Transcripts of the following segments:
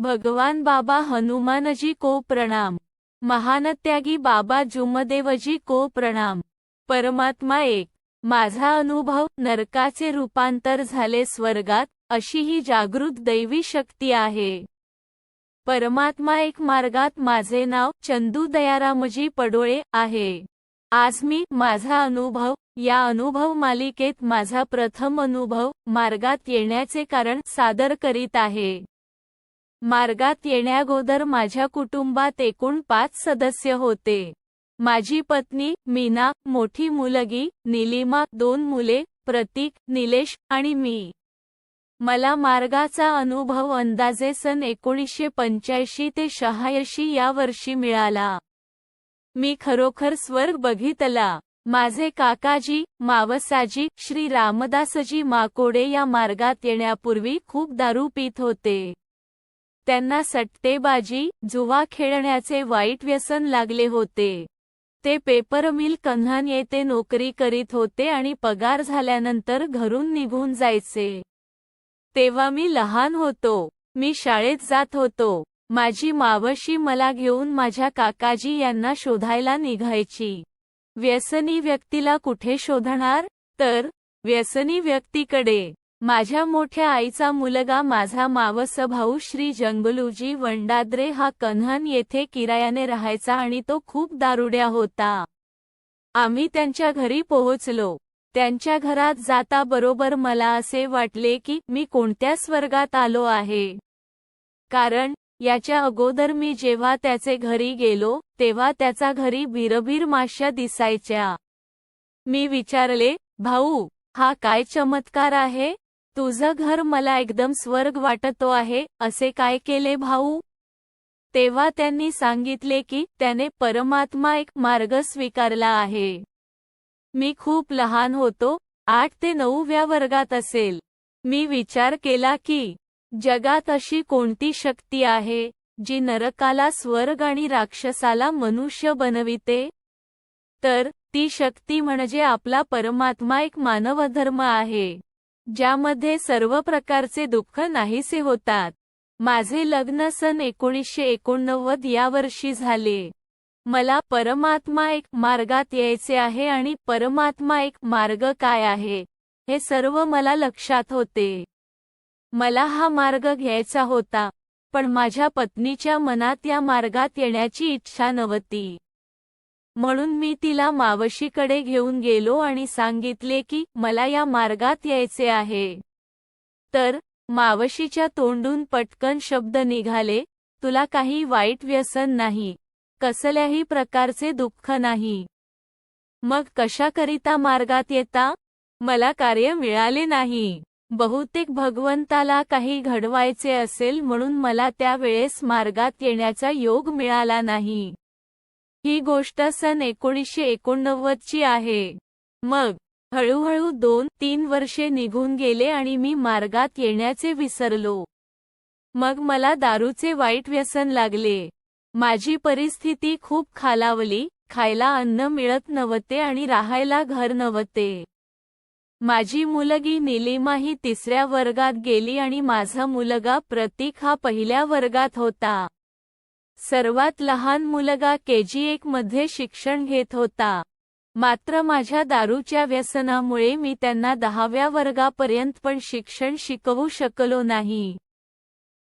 भगवान बाबा हनुमानजी को प्रणाम. महानत्यागी बाबा जुमदेवजी को प्रणाम. परमात्मा एक. माझा अनुभव नरकाचे रूपांतर झाले स्वर्गात अशी ही जागृत दैवी शक्ती आहे. परमात्मा एक मार्गात माझे नाव चंदू दयारामजी पडोळे आहे. आज मी माझा अनुभव या अनुभव मालिकेत माझा प्रथम अनुभव मार्गात येण्याचे कारण सादर करीत आहे. मार्गात येण्याअगोदर माझ्या कुटुंबात एकूण पाच सदस्य होते. माझी पत्नी मीना मोठी मुलगी निलिमा दोन मुले प्रतीक निलेश आणि मी. मला मार्गाचा अनुभव अंदाजे सन एकोणीसशे पंच्याऐंशी ते शहाऐंशी या वर्षी मिळाला. मी खरोखर स्वर्ग बघितला. माझे काकाजी मावसाजी श्री रामदासजी माकोडे या मार्गात येण्यापूर्वी खूप दारू पित होते. त्यांना सट्टेबाजी जुवा खेळण्याचे वाईट व्यसन लागले होते. ते पेपर मिल कन्हान येथे नोकरी करीत होते आणि पगार झाल्यानंतर घरून निघून जायचे. तेव्हा मी लहान होतो. मी शाळेत जात होतो. माझी मावशी मला घेऊन माझ्या काकाजी यांना शोधायला निघायची. व्यसनी व्यक्तीला कुठे शोधणार? तर व्यसनी व्यक्तीकडे. माझ्या मोठ्या आईचा मुलगा माझा मावस भाऊ श्री जंगलूजी वंडाद्रे हा कन्हन येथे किरायाने राहायचा आणि तो खूप दारुड्या होता. आम्ही त्यांच्या घरी पोहोचलो. त्यांच्या घरात जाता बरोबर मला असे वाटले की मी कोणत्या स्वर्गात आलो आहे. कारण याच्या अगोदर मी जेव्हा त्याचे घरी गेलो तेव्हा त्याचा घरी बिरबीर माश्या दिसायच्या. मी विचारले भाऊ हा काय चमत्कार आहे? तुझं घर मला एकदम स्वर्ग वाटतो आहे असे काय केले भाऊ? तेव्हा त्यांनी सांगितले की त्याने परमात्मा एक मार्ग स्वीकारला आहे. मी खूप लहान होतो आठ ते नऊव्या वर्गात असेल. मी विचार केला की जगात अशी कोणती शक्ती आहे जी नरकाला स्वर्ग आणि राक्षसाला मनुष्य बनविते? तर ती शक्ती म्हणजे आपला परमात्मा एक मानवधर्म आहे. ज्यामध्ये सर्व प्रकारचे दुःख नाहीसे होतात. माझे लग्न सन एकोणीसशे एकोणनव्वद या वर्षी झाले. मला परमात्मा एक मार्गात यायचे आहे आणि परमात्मा एक मार्ग काय आहे हे सर्व मला लक्षात होते. मला हा मार्ग घ्यायचा होता पण माझ्या पत्नीच्या मनात या मार्गात येण्याची इच्छा नव्हती. म्हणून मी तिला मावशीकडे घेऊन गेलो आणि सांगितले की मला या मार्गात यायचे आहे. तर मावशीच्या तोंडून पटकन शब्द निघाले तुला काही वाईट व्यसन नाही कसल्याही प्रकारचे दुःख नाही. मग कशाकरिता मार्गात येता? मला कार्य मिळाले नाही. बहुतेक भगवंताला काही घडवायचे असेल म्हणून मला त्यावेळेस मार्गात येण्याचा योग मिळाला नाही. ही गोष्ट सन एकोणीसशे एकोणनव्वदची आहे. मग हळूहळू दोन तीन वर्षे निघून गेले आणि मी मार्गात येण्याचे विसरलो. मग मला दारूचे वाईट व्यसन लागले. माझी परिस्थिती खूप खालावली खायला अन्न मिळत नव्हते आणि राहायला घर नव्हते. माझी मुलगी निलिमा ही तिसऱ्या वर्गात गेली आणि माझा मुलगा प्रतीक हा पहिल्या वर्गात होता. सर्वात लहान मुलगा केजी एक मध्ये शिक्षण घेत होता. मात्र माझ्या दारूच्या व्यसनामुळे मी त्यांना दहाव्या वर्गापर्यंत पण शिक्षण शिकवू शकलो नाही.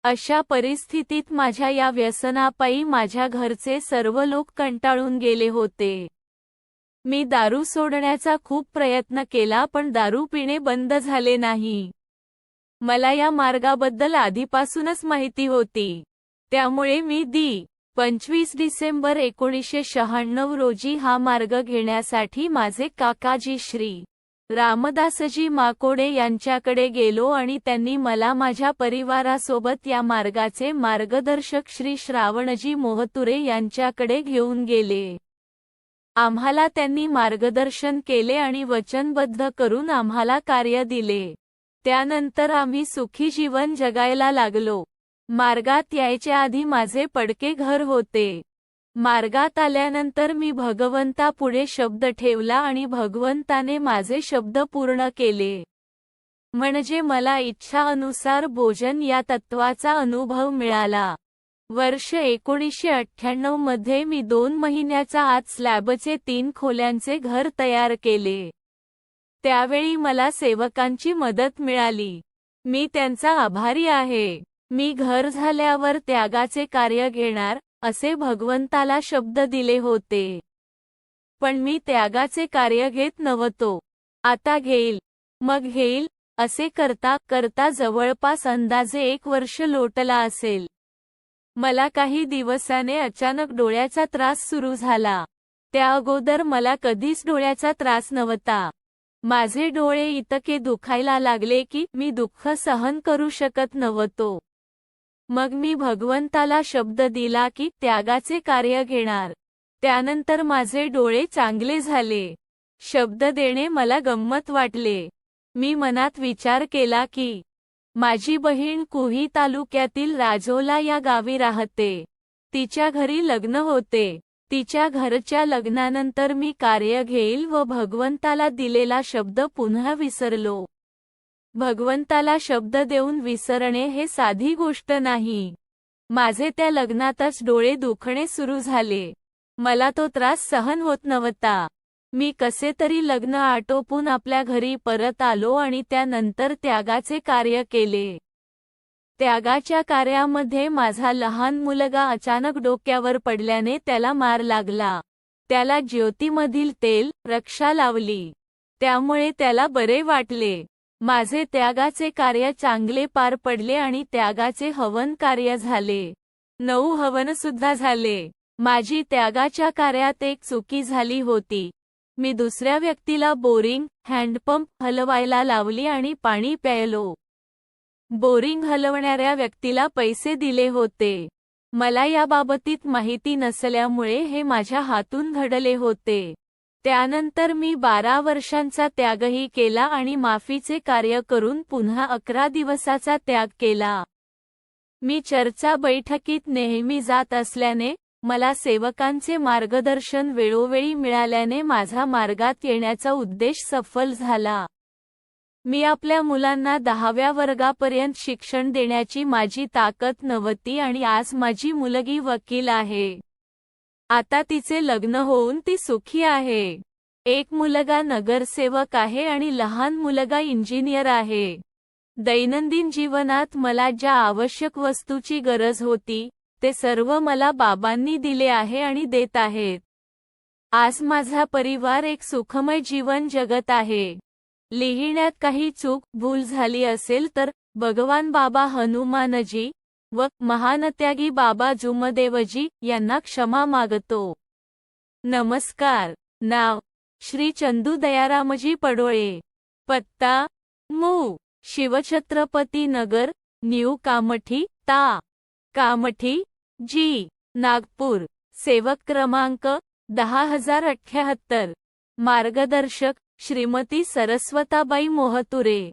अशा परिस्थितीत माझ्या या व्यसनापायी माझ्या घरचे सर्व लोक कंटाळून गेले होते. मी दारू सोडण्याचा खूप प्रयत्न केला पण दारू पिणे बंद झाले नाही. मला या मार्गाबद्दल आधीपासूनच माहिती होती. त्यामुळे मी दी. पंचवीस डिसेंबर एकोणीसशे शहाण्णव रोजी हा मार्ग घेण्यासाठी माझे काकाजी श्री. रामदासजी माकोडे यांच्याकडे गेलो आणि त्यांनी मला माझ्या परिवारासोबत या मार्गाचे मार्गदर्शक श्री श्रावणजी मोहतुरे यांच्याकडे घेऊन गेले. आम्हाला त्यांनी मार्गदर्शन केले आणि वचनबद्ध करून आम्हाला कार्य दिले. त्यानंतर आम्ही सुखी जीवन जगायला लागलो. मार्गात यायच्या आधी माझे पडके घर होते. मार्गात आल्यानंतर मी भगवंतापुढे शब्द ठेवला आणि भगवंताने माझे शब्द पूर्ण केले. म्हणजे मला इच्छा अनुसार भोजन या तत्वाचा अनुभव मिळाला. वर्ष एकोणीसशे अठ्ठ्याण्णवमध्ये मी दोन महिन्याचा आत स्लॅबचे तीन खोल्यांचे घर तयार केले. त्यावेळी मला सेवकांची मदत मिळाली. मी त्यांचा आभारी आहे. मी घर झाल्यावर त्यागाचे कार्य घेणार असे भगवंताला शब्द दिले होते. पण मी त्यागाचे कार्य घेत नव्हतो. आता घेईल. मग घेईल असे करता करता जवळपास अंदाजे एक वर्ष लोटला असेल. मला काही दिवसाने अचानक डोळ्याचा त्रास सुरू झाला. त्या अगोदर मला कधीच डोळ्याचा त्रास नव्हता. माझे डोळे इतके दुखायला लागले की मी दुःख सहन करू शकत नव्हतो. मग मी भगवंताला शब्द दिला की त्यागाचे कार्य घेणार. त्यानंतर माझे डोळे चांगले झाले. शब्द देणे मला गंमत वाटले. मी मनात विचार केला की माझी बहीण कुही तालुक्यातील राजोला या गावी राहते. तिच्या घरी लग्न होते. तिच्या घरच्या लग्नानंतर मी कार्य घेईल व भगवंताला दिलेला शब्द पुन्हा विसरलो. भगवंताला शब्द देऊन विसरणे हे साधी गोष्ट नाही. माझे त्या लग्नातच डोळे दुखणे सुरू झाले. मला तो त्रास सहन होत नव्हता. मी कसे तरी लग्न आटोपून आपल्या घरी परत आलो आणि त्यानंतर त्यागाचे कार्य केले. त्यागाच्या कार्यामध्ये माझा लहान मुलगा अचानक डोक्यावर पडल्याने त्याला मार लागला. त्याला ज्योतीमधील तेल रक्षा लावली. त्यामुळे त्याला बरे वाटले. माझे त्यागाचे कार्य चांगले पार पडले आणि त्यागाचे हवन कार्य झाले. नऊ हवन सुद्धा झाले. माझी त्यागाच्या कार्यात एक चुकी झाली होती. मी दुसऱ्या व्यक्तीला बोरिंग हँडपंप हलवायला लावली आणि पाणी प्यायलो. बोरिंग हलवणाऱ्या व्यक्तीला पैसे दिले होते. मला याबाबतीत माहिती नसल्यामुळे हे माझ्या हातून घडले होते. त्यानंतर मी बारा वर्षांचा त्यागही केला आणि माफीचे कार्य करून पुन्हा अकरा दिवसाचा त्याग केला. मी चर्चा बैठकीत नेहमी जात असल्याने मला सेवकांचे मार्गदर्शन वेळोवेळी मिळाल्याने माझा मार्गात येण्याचा उद्देश सफल झाला. मी आपल्या मुलांना दहाव्या वर्गापर्यंत शिक्षण देण्याची माझी ताकद नव्हती आणि आज माझी मुलगी वकील आहे. आता तिचे लग्न होऊन ती सुखी आहे. एक मुलगा नगरसेवक आहे आणि लहान मुलगा इंजिनियर आहे. दैनंदिन जीवनात मला ज्या आवश्यक वस्तूची गरज होती ते सर्व मला बाबांनी दिले आहे आणि देत आहेत. आज माझा परिवार एक सुखमय जीवन जगत आहे. लिहिण्यात काही चूक भूल झाली असेल तर भगवान बाबा हनुमानजी व महानत्यागी बाबा जुमदेवजी यांना क्षमा मागतो. नमस्कार. नाव श्री चंदू दयारामजी पडोळे. पत्ता मू. शिवछत्रपती नगर न्यू कामठी ता. कामठी जी. नागपूर. सेवक क्रमांक दहा हजार अठ्ठ्याहत्तर मार्गदर्शक श्रीमती सरस्वताबाई मोहतुरे.